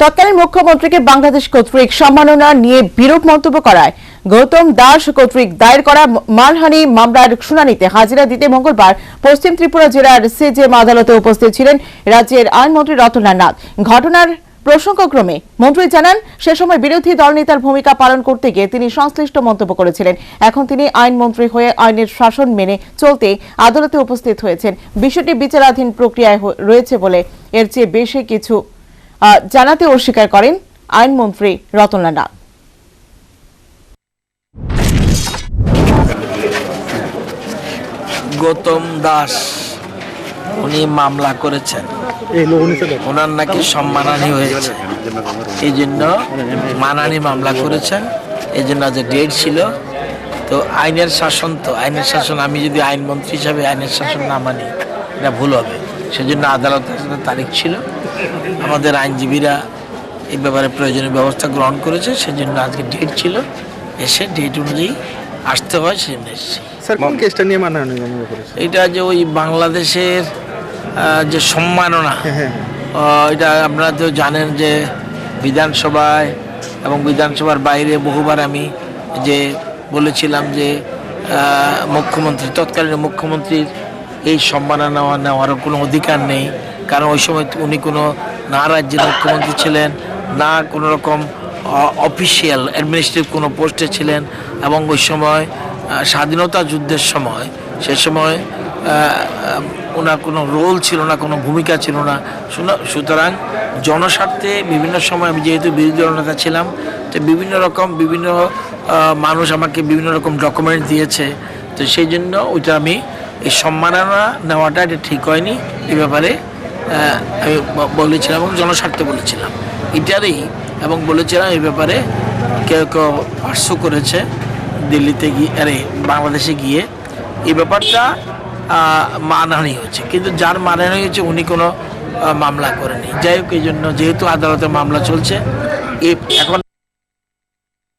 তৎকালীন মুখ্যমন্ত্রীকে বাংলাদেশ কর্তৃক সম্মাননা নিয়ে বিরূপ মন্তব্য করায়। গৌতম দাস কর্তৃক দায়ের করা মানহানি মামলার শুনানিতে হাজিরা দিতে মঙ্গলবার পশ্চিম ত্রিপুরা জেলার সিজেএম আদালতে উপস্থিত ছিলেন রাজ্যের আইনমন্ত্রী রতনলাল নাথ। ঘটনার প্রসঙ্গক্রমে মন্ত্রী জানান, সে সময় বিরোধী দলনেতার ভূমিকা পালন করতে গিয়ে তিনি সংশ্লিষ্ট মন্তব্য করেছিলেন। এখন তিনি আইনমন্ত্রী হয়ে আইনের শাসন মেনে চলতে আদালতে উপস্থিত হয়েছেন। বিষয়টি বিচারাধীন প্রক্রিয়ায় রয়েছে বলে এর চেয়ে বেশি কিছু জানাতে অস্বীকার করেন আইনমন্ত্রী রতনলাল নাথ গৌতম দাস উনি মামলা করেছেন। ওনার নাকি সম্মানহানি হয়েছে। এই জন্য মানহানি মামলা করেছেন। এই জন্য যে ডেট ছিল। তো আইনের শাসন তো আইনের শাসন আমি যদি আইনমন্ত্রী হিসাবে আইনের শাসন না মানি এটা ভুল হবে। সেজন্য আদালতের সাথে তারিখ ছিল। আমাদের আইনজীবীরা এই ব্যাপারে প্রয়োজনীয় ব্যবস্থা গ্রহণ করেছে সেজন্য আজকে ডেট ছিল। এসে ডেট অনুযায়ী আসতে হয় সেজন্য এসেছি। কেসটা নিয়ে এটা যে ওই বাংলাদেশের যে সম্মাননা হ্যাঁ হ্যাঁ। এটা আপনারা তো জানেন যে বিধানসভায় এবং বিধানসভার বাইরে বহুবার আমি যে বলেছিলাম যে মুখ্যমন্ত্রী তৎকালীন মুখ্যমন্ত্রীর এই সম্মাননা নেওয়া নেওয়ার কোনো অধিকার নেই। কারণ ওই সময় উনি কোনো না রাজ্যের মুখ্যমন্ত্রী ছিলেন, না কোনো রকম অফিসিয়াল অ্যাডমিনিস্ট্রেটিভ কোনো পোস্টে ছিলেন এবং ওই সময় স্বাধীনতা যুদ্ধের সময়, সে সময় ওনার কোনো রোল ছিল না, কোনো ভূমিকা ছিল না। সুতরাং জনস্বার্থে বিভিন্ন সময় আমি যেহেতু বিরোধী দলনেতা ছিলাম, তো বিভিন্ন রকম, বিভিন্ন মানুষ আমাকে বিভিন্ন রকম ডকুমেন্ট দিয়েছে। তো সেই জন্য ওইটা আমি এই সম্মাননা নেওয়াটা এটা ঠিক হয়নি, এ ব্যাপারে আমি বলেছিলাম এবং জনস্বার্থে বলেছিলাম। এটারই এবং বলেছিলাম এই ব্যাপারে কেউ কেউ পার্শ্ব করেছে দিল্লিতে গিয়ে, আরে বাংলাদেশে গিয়ে। এই ব্যাপারটা মানহানি হয়েছে। কিন্তু যার মানহানি হয়েছে উনি কোনো মামলা করেনি। যাই হোক, এই জন্য যেহেতু আদালতে মামলা চলছে এখন